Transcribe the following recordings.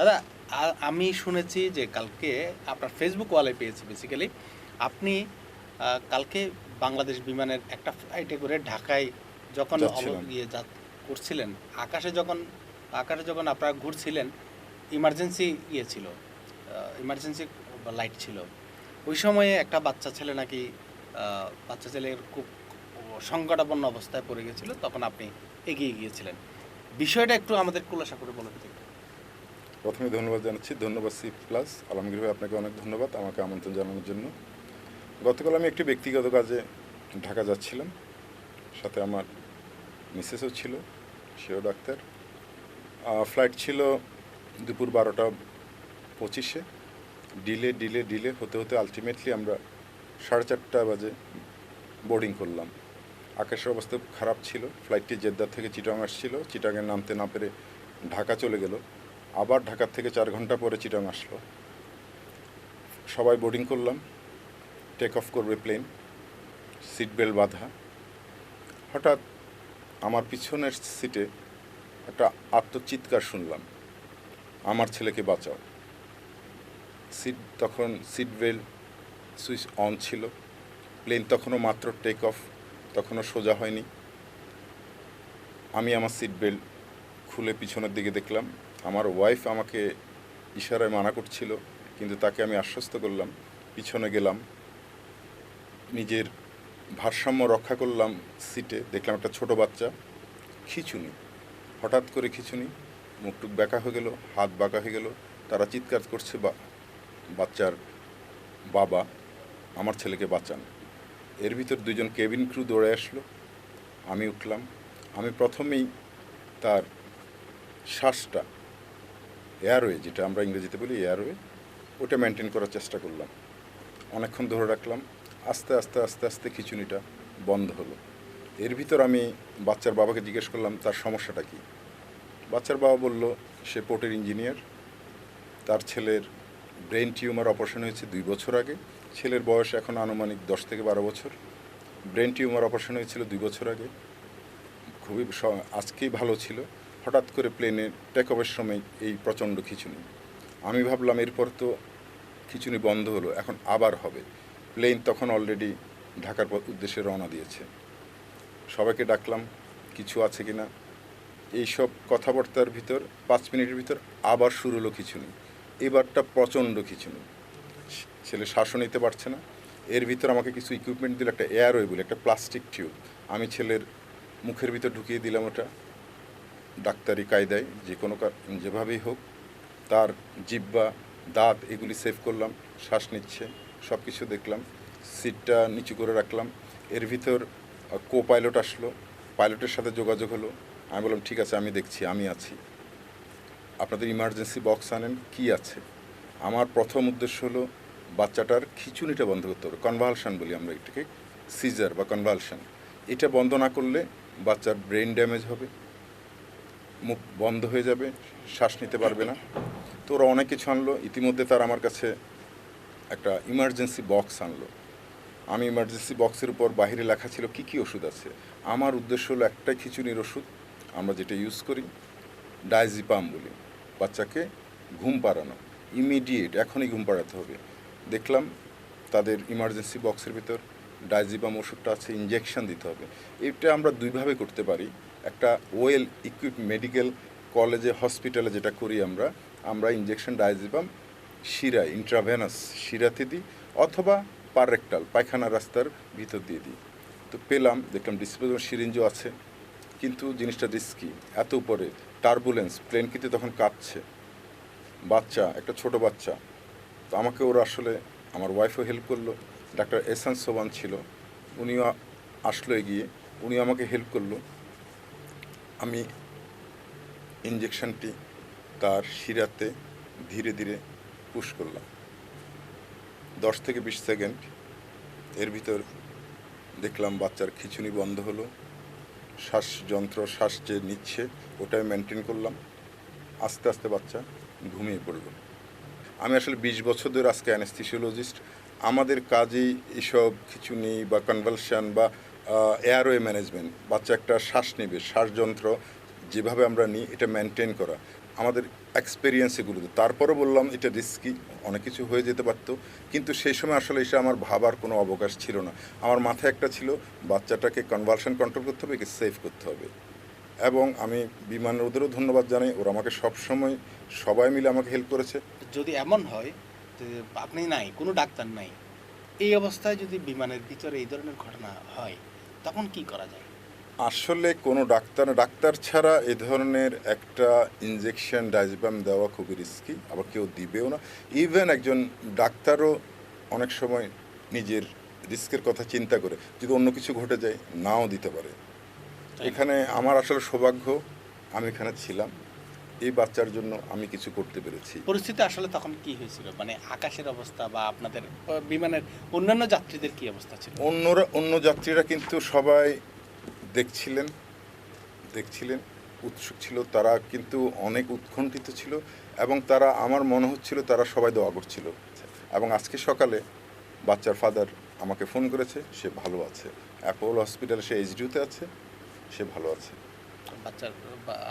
দাদা আমি শুনেছি যে কালকে আপনার ফেসবুক ওয়ালে পেয়েছি বেসিক্যালি আপনি কালকে বাংলাদেশ বিমানের একটা ফ্লাইটে করে ঢাকায় যখন ইয়ে করছিলেন আকাশে যখন আকাশে যখন আপনারা ঘুরছিলেন ইমার্জেন্সি ইয়ে ছিল ইমার্জেন্সি লাইট ছিল। ওই সময়ে একটা বাচ্চা ছেলে নাকি বাচ্চা ছেলের খুব সংকটাপন্ন অবস্থায় পড়ে গেছিল তখন আপনি এগিয়ে গিয়েছিলেন। বিষয়টা একটু আমাদের খুলাসা করে বলে দিতে প্রথমে ধন্যবাদ জানাচ্ছি। ধন্যবাদ সি প্লাস আলমগীর ভাই, আপনাকে অনেক ধন্যবাদ আমাকে আমন্ত্রণ জানানোর জন্য। গতকাল আমি একটি ব্যক্তিগত কাজে ঢাকা যাচ্ছিলাম। সাথে আমার মিসেসও ছিল, সেও ডাক্তার। ফ্লাইট ছিল দুপুর বারোটা পঁচিশে। ডিলে ডিলে ডিলে হতে হতে আলটিমেটলি আমরা সাড়ে চারটা বাজে বোর্ডিং করলাম। আকাশের অবস্থা খারাপ ছিল। ফ্লাইটটি জেদ্দা থেকে চিটাং আসছিল। চিটাঙে নামতে না পেরে ঢাকা চলে গেল। আবার ঢাকার থেকে চার ঘণ্টা পরে চিটাং আসলো। সবাই বোর্ডিং করলাম টেক অফ করবে প্লেন সিট বেল্ট বাঁধা। হঠাৎ আমার পিছনের সিটে একটা আত্মচিৎকার শুনলাম, আমার ছেলেকে বাঁচাও। সিট তখন সিট বেল্ট সুইচ অন ছিল প্লেন তখনও মাত্র টেক অফ তখনও সোজা হয়নি। আমি আমার সিট বেল্ট খুলে পিছনের দিকে দেখলাম আমার ওয়াইফ আমাকে ইশারায় মানা করছিল, কিন্তু তাকে আমি আশ্বস্ত করলাম, পিছনে গেলাম, নিজের ভারসাম্য রক্ষা করলাম সিটে দেখলাম একটা ছোট বাচ্চা, খিচুনি। হঠাৎ করে খিচুনি, মুখটুক ব্যাকা হয়ে গেল, হাত বাঁকা হয়ে গেল, তারা চিৎকার করছে, বা, বাচ্চার বাবা, আমার ছেলেকে বাঁচান। এর ভিতর দুজন কেবিন ক্রু দৌড়ে আসলো। আমি উঠলাম। আমি প্রথমেই তার শ্বাসটা এয়ারওয়ে যেটা আমরা ইংরেজিতে বলি এয়ারওয়ে ওটা মেনটেন করার চেষ্টা করলাম। অনেকক্ষণ ধরে রাখলাম, আস্তে আস্তে আস্তে আস্তে খিচুনিটা বন্ধ হলো। এর ভিতর আমি বাচ্চার বাবাকে জিজ্ঞেস করলাম, তার সমস্যাটা কী? বাচ্চার বাবা বলল, সে পোর্টের ইঞ্জিনিয়ার। তার ছেলের ব্রেন টিউমার অপারেশন হয়েছে দুই বছর আগে। ছেলের বয়স এখন আনুমানিক দশ থেকে বারো বছর। ব্রেন টিউমার অপারেশন হয়েছিল দুই বছর আগে। খুবই আজকেই ভালো ছিল। হঠাৎ করে প্লেনে টেক অফের সময় এই প্রচণ্ড খিচুনি। আমি ভাবলাম এরপর তো খিচুনি বন্ধ হলো, এখন আবার হবে। প্লেন তখন অলরেডি ঢাকার উদ্দেশ্যে রওনা দিয়েছে। সবাইকে ডাকলাম, কিছু আছে কি না এইসব কথাবার্তার ভিতর, পাঁচ মিনিটের ভিতর আবার শুরু হলো খিচুনি। এবারটা প্রচণ্ড খিচুনি। ছেলে শ্বাসও নিতে পারছে না। এর ভিতর আমাকে কিছু ইকুইপমেন্ট দিল, একটা এয়ারওয়ে বলে, একটা প্লাস্টিক টিউব আমি ছেলের মুখের ভিতর ঢুকিয়ে দিলাম ওটা। ডাক্তারি কায়দায় যে কোনো যেভাবেই হোক, তার জিব্বা দাঁত এগুলি সেভ করলাম, শ্বাস নিচ্ছে সব কিছু দেখলাম, সিটটা নিচু করে রাখলাম, এর ভিতর কো পাইলট আসলো পাইলটের সাথে যোগাযোগ হলো, আমি বললাম, ঠিক আছে, আমি দেখছি, আমি আছি। আপনাদের ইমার্জেন্সি বক্স আনেন, কি আছে? আমার প্রথম উদ্দেশ্য হলো, বাচ্চাটার খিচুনিটা বন্ধ করতে হবে কনভালশন বলি আমরা এটাকে সিজার বা কনভালশন এটা বন্ধ না করলে বাচ্চার ব্রেন ড্যামেজ হবে মুখ বন্ধ হয়ে যাবে, শ্বাস নিতে পারবে না। তো ওরা অনেক কিছু আনলো। ইতিমধ্যে তার আমার কাছে একটা ইমার্জেন্সি বক্স আনলো। আমি ইমার্জেন্সি বক্সের উপর বাইরে লেখা ছিল, কি কি ওষুধ আছে? আমার উদ্দেশ্য হলো একটাই খিচুড়ির ওষুধ। আমরা যেটা ইউজ করি ডাইজিপাম বলি। বাচ্চাকে ঘুম পাড়ানো ইমিডিয়েট এখনই ঘুম পাড়াতে হবে। দেখলাম তাদের ইমার্জেন্সি বক্সের ভিতর ডাইজিপাম ওষুধটা আছে ইঞ্জেকশন দিতে হবে। এটা আমরা দুইভাবে করতে পারি। একটা ওয়েল ইকুইপ মেডিকেল কলেজে হসপিটালে যেটা করি আমরা আমরা ইঞ্জেকশন ডাইজিপাম শিরা ইন্ট্রাভেনাস শিরাতে দিই, অথবা পারেকটাল পায়খানা রাস্তার ভিতর দিয়ে দিই। তো পেলাম, দেখলাম ডিসপোজেবল সিরিঞ্জও আছে, কিন্তু জিনিসটা রিস্কি এত উপরে টার্বুলেন্স প্লেন কিন্তু তখন কাঁপছে। বাচ্চা, একটা ছোট বাচ্চা, তো আমাকে ওরা আসলে, আমার ওয়াইফও হেল্প করল ডাক্তার এসান সোবান ছিল, উনিও আসলো এগিয়ে উনি আমাকে হেল্প করল। আমি ইঞ্জেকশনটি তার শিরাতে ধীরে ধীরে পুশ করলাম। দশ থেকে বিশ সেকেন্ড এর ভিতর দেখলাম বাচ্চার খিচুনি বন্ধ হলো। শ্বাসযন্ত্র শ্বাস যে নিচ্ছে ওটাই মেনটেন করলাম। আস্তে আস্তে বাচ্চা ঘুমিয়ে পড়ল। আমি আসলে বিশ বছর ধরে আজকে অ্যানেস্থিসিওলজিস্ট আমাদের কাজেই এসব খিচুনি বা কনভালশন বা এয়ারওয়ে ম্যানেজমেন্ট বাচ্চা একটা শ্বাস নেবে, শ্বাসযন্ত্র যেভাবে আমরা নিই, এটা মেনটেন করা। আমাদের এক্সপিরিয়েন্স এগুলো। তারপরে বললাম, এটা রিস্কি অনেক কিছু হয়ে যেতে পারতো। কিন্তু সেই সময় আসলে এটা আমার ভাবার কোনো অবকাশ ছিল না। আমার মাথায় একটা ছিল, বাচ্চাটাকে কনভার্সন কন্ট্রোল করতে হবে, একে সেভ করতে হবে। এবং আমি বিমানের ওদেরও ধন্যবাদ জানাই, ওরা আমাকে সবসময়, সবাই মিলে আমাকে হেল্প করেছে। যদি এমন হয় যে আপনি নাই, কোনো ডাক্তার নাই, এই অবস্থায় যদি বিমানের ভিতরে এই ধরনের ঘটনা হয় তখন কি করা যায়? আসলে কোনো ডাক্তার ডাক্তার ছাড়া এ ধরনের একটা ইনজেকশন ডাইজবাম দেওয়া খুবই রিস্কি আবার কেউ দিবেও না। ইভেন একজন ডাক্তারও অনেক সময় নিজের রিস্কের কথা চিন্তা করে যদি অন্য কিছু ঘটে যায় নাও দিতে পারে। এখানে আমার আসলে সৌভাগ্য আমি এখানে ছিলাম। এই বাচ্চার জন্য আমি কিছু করতে পেরেছি। পরিস্থিতি আসলে তখন কি হয়েছিল? মানে আকাশের অবস্থা বা আপনাদের বিমানের অন্যান্য যাত্রীদের কি অবস্থা ছিল? অন্যরা অন্য যাত্রীরা কিন্তু সবাই দেখছিলেন দেখছিলেন উৎসুক ছিল। তারা কিন্তু অনেক উৎকণ্ঠিত ছিল এবং তারা আমার মনে হচ্ছিল তারা সবাই দোয়া করছিল। এবং আজকে সকালে বাচ্চার ফাদার আমাকে ফোন করেছে সে ভালো আছে। অ্যাপোলো হসপিটালে সে এইচডিউতে আছে সে ভালো আছে। বাচ্চার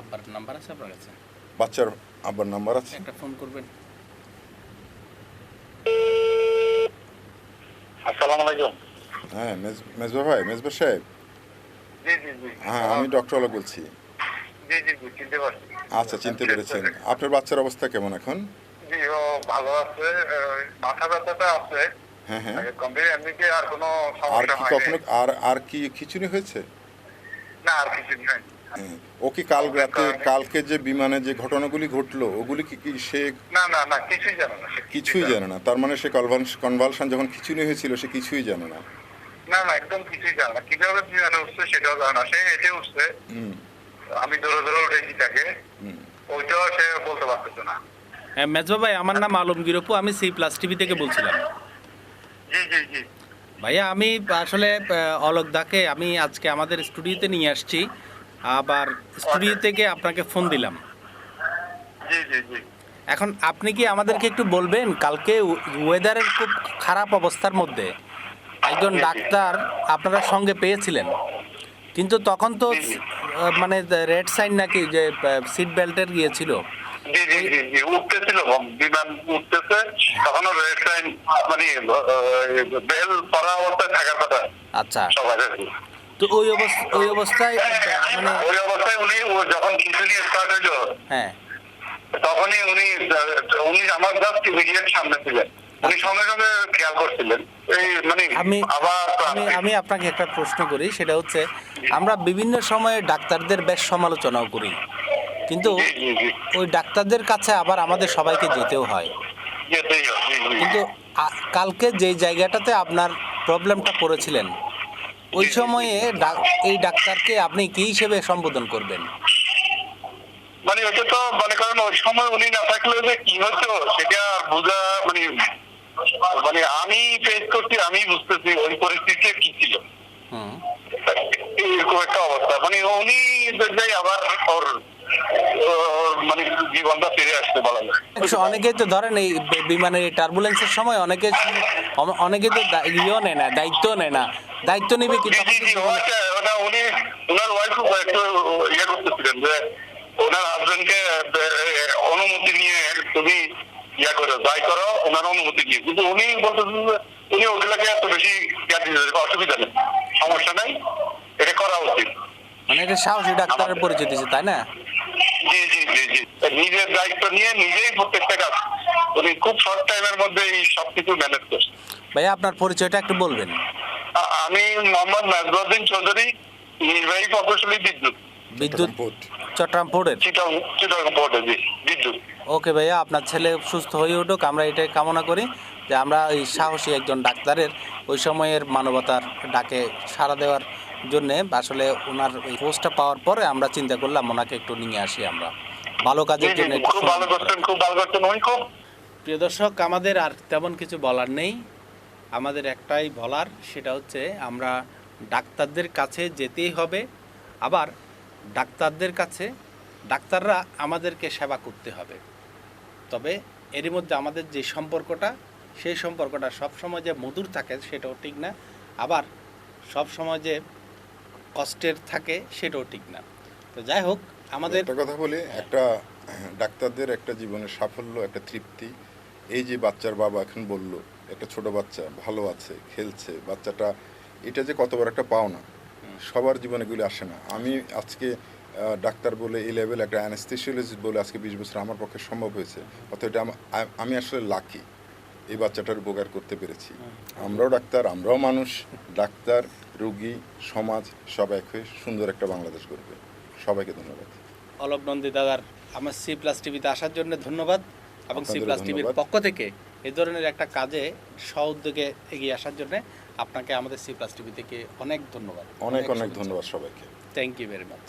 আব্বার নাম্বার আছে আপনার কাছে? বাচ্চার আব্বার নাম্বার আছে? একটা ফোন করবেন। আসসালামু আলাইকুম। হ্যাঁ মেজ- মেজবা ভাই মেজবা সাহেব। জি জি জি। হ্যাঁ আমি ডক্টর আলোক বলছি। জি জি জি চিনতে পারছি। আচ্ছা চিনতে পেরেছেন। আপনার বাচ্চার অবস্থা কেমন এখন? জি ও ভালো আছে মাথা ব্যথাটা আছে। হ্যাঁ হ্যাঁ। আর কোনো সমস্যা কি কখনো আর আর কি খিচুড়ি হয়েছে? না আর কিছু নেই হ্যাঁ। ও কি কাল রাতে কালকে যে বিমানে যে ঘটনাগুলি ঘটলো ওগুলি কি কি সে না না না কিছুই জানে না কিছুই জানে না। তার মানে সে কনভালশন যখন খিচুড়ি হয়েছিল সে কিছুই জানে না। না না একদম কিছুই জানে না। কীভাবে বিমানে উঠছে সেটাও জানে না। সে হেঁটে উঠছে। আমি ধরে ধরে উঠেছি তাকে। ওইটাও সে বলতে পারতেছে না। হ্যাঁ মেজবা ভাই আমার নাম আলমগীর অপু আমি সি প্লাস টিভি থেকে বলছিলাম। জি জি জি। ভাইয়া আমি আসলে অলোক দাকে আমি আজকে আমাদের স্টুডিওতে নিয়ে আসছি। আবার স্টুডিও থেকে আপনাকে ফোন দিলাম। এখন আপনি কি আমাদেরকে একটু বলবেন কালকে ওয়েদারের খুব খারাপ অবস্থার মধ্যে একজন ডাক্তার আপনারা সঙ্গে পেয়েছিলেন। কিন্তু তখন তো মানে রেড সাইন নাকি যে সিট বেল্টের উঠতেছিল বিমান উঠতেছে তখন রেড সাইন মানে বেল পরা অবস্থায় থাকার কথা। আচ্ছা। তো ওই অবস্থা ওই অবস্থায় মানে ওই অবস্থায় উনি যখন স্টার্ট হইল হ্যাঁ। তখনই উনি উনি আমার জাস্ট ইমিডিয়েট সামনে ছিলেন। উনি সঙ্গে সঙ্গে খেয়াল করছিলেন। মানে আমি আমি আমি আপনাকে একটা প্রশ্ন করি সেটা হচ্ছে আমরা বিভিন্ন সময়ে ডাক্তারদের বেশ সমালোচনাও করি। কিন্তু ওই ডাক্তারদের কাছে আবার আমাদের সবাইকে যেতেও হয়। কিন্তু কালকে যে জায়গাটাতে আপনার প্রবলেমটা পড়েছিলেন ওই সময়ে এই ডাক্তারকে আপনি কি হিসেবে সম্বোধন করবেন? মানে ওটা তো মনে করেন ওই সময় উনি না থাকলে যে কি হতো সেটা বোঝা মানে মানে আমি ফেস করছি আমি বুঝতেছি ওই পরিস্থিতিতে কি ছিল। হুম। এরকম একটা অবস্থা। মানে উনি আবার ওর মানে জীবনটা ফিরে আসতে বলা যায় অনেকেই তো ধরেন এই বিমানের টার্বুলেন্সের সময় অনেকে অনেকে তো ইয়েও নেয় না দায়িত্বও নেয় না। দায়িত্ব নেবে কি উনি ওনার ওয়াইফ একটু ইয়ে করতেছিলেন যে ওনার হাজবেন্ডকে অনুমতি নিয়ে তুমি ইয়া করো যাই করো ওনার অনুমতি নিয়ে। কিন্তু উনি বলতেছেন যে উনি ওগুলাকে এত বেশি জ্ঞান দিতে অসুবিধা নেই। সমস্যা নাই এটা করা উচিত। মানে এটা সাহসী ডাক্তারের পরিচয় দিচ্ছে তাই না? জি জি জি জি। নিজের দায়িত্ব নিয়ে নিজেই প্রত্যেকটা কাজ। উনি খুব শর্ট টাইমের মধ্যে এই সবকিছু ম্যানেজ করছে ভাইয়া আপনার পরিচয়টা একটু বলবেন। আমি মোহাম্মদ নাজরুদ্দিন চৌধুরী নির্বাহী প্রকৌশলী বিদ্যুৎ। বিদ্যুৎ চট্টগ্রাম পোর্টের চিটং চিটং জি বিদ্যুৎ। ওকে ভাইয়া আপনার ছেলে সুস্থ হয়ে উঠুক আমরা এটাই কামনা করি যে আমরা এই সাহসী একজন ডাক্তারের ওই সময়ের মানবতার ডাকে সাড়া দেওয়ার জন্যে আসলে ওনার ওই পোস্টটা পাওয়ার পরে আমরা চিন্তা করলাম ওনাকে একটু নিয়ে আসি আমরা। ভালো কাজের জন্য খুব ভালো খুব ভালো উনি খুব প্রিয় দর্শক আমাদের আর তেমন কিছু বলার নেই। আমাদের একটাই বলার সেটা হচ্ছে আমরা ডাক্তারদের কাছে যেতেই হবে। আবার ডাক্তারদের কাছে ডাক্তাররা আমাদেরকে সেবা করতে হবে। তবে এরই মধ্যে আমাদের যে সম্পর্কটা সেই সম্পর্কটা সবসময় যে মধুর থাকে সেটাও ঠিক না। আবার সবসময় যে কষ্টের থাকে সেটাও ঠিক না। তো যাই হোক আমাদের একটা কথা বলি একটা ডাক্তারদের একটা জীবনের সাফল্য একটা তৃপ্তি। এই যে বাচ্চার বাবা এখন বলল একটা ছোট বাচ্চা ভালো আছে খেলছে বাচ্চাটা এটা যে কত বড় একটা পাওনা সবার জীবনে এগুলি আসে না। আমি আজকে ডাক্তার বলে এই লেভেল একটা অ্যানেস্থেশিওলজিস্ট বলে আজকে বিশ বছর আমার পক্ষে সম্ভব হয়েছে। অর্থাৎ এটা আমি আসলে লাকি এই বাচ্চাটার উপকার করতে পেরেছি। আমরাও ডাক্তার আমরাও মানুষ ডাক্তার রুগী সমাজ সব এক হয়ে সুন্দর একটা বাংলাদেশ করবে সবাইকে ধন্যবাদ। অলোক নন্দী দাদার আমার সি প্লাস টিভিতে আসার জন্য ধন্যবাদ এবং সি প্লাস টিভির পক্ষ থেকে এ ধরনের একটা কাজে সউদ্যোগে উদ্যোগে এগিয়ে আসার জন্য আপনাকে আমাদের সি প্লাস টিভি থেকে অনেক ধন্যবাদ। অনেক অনেক ধন্যবাদ সবাইকে। Thank you very much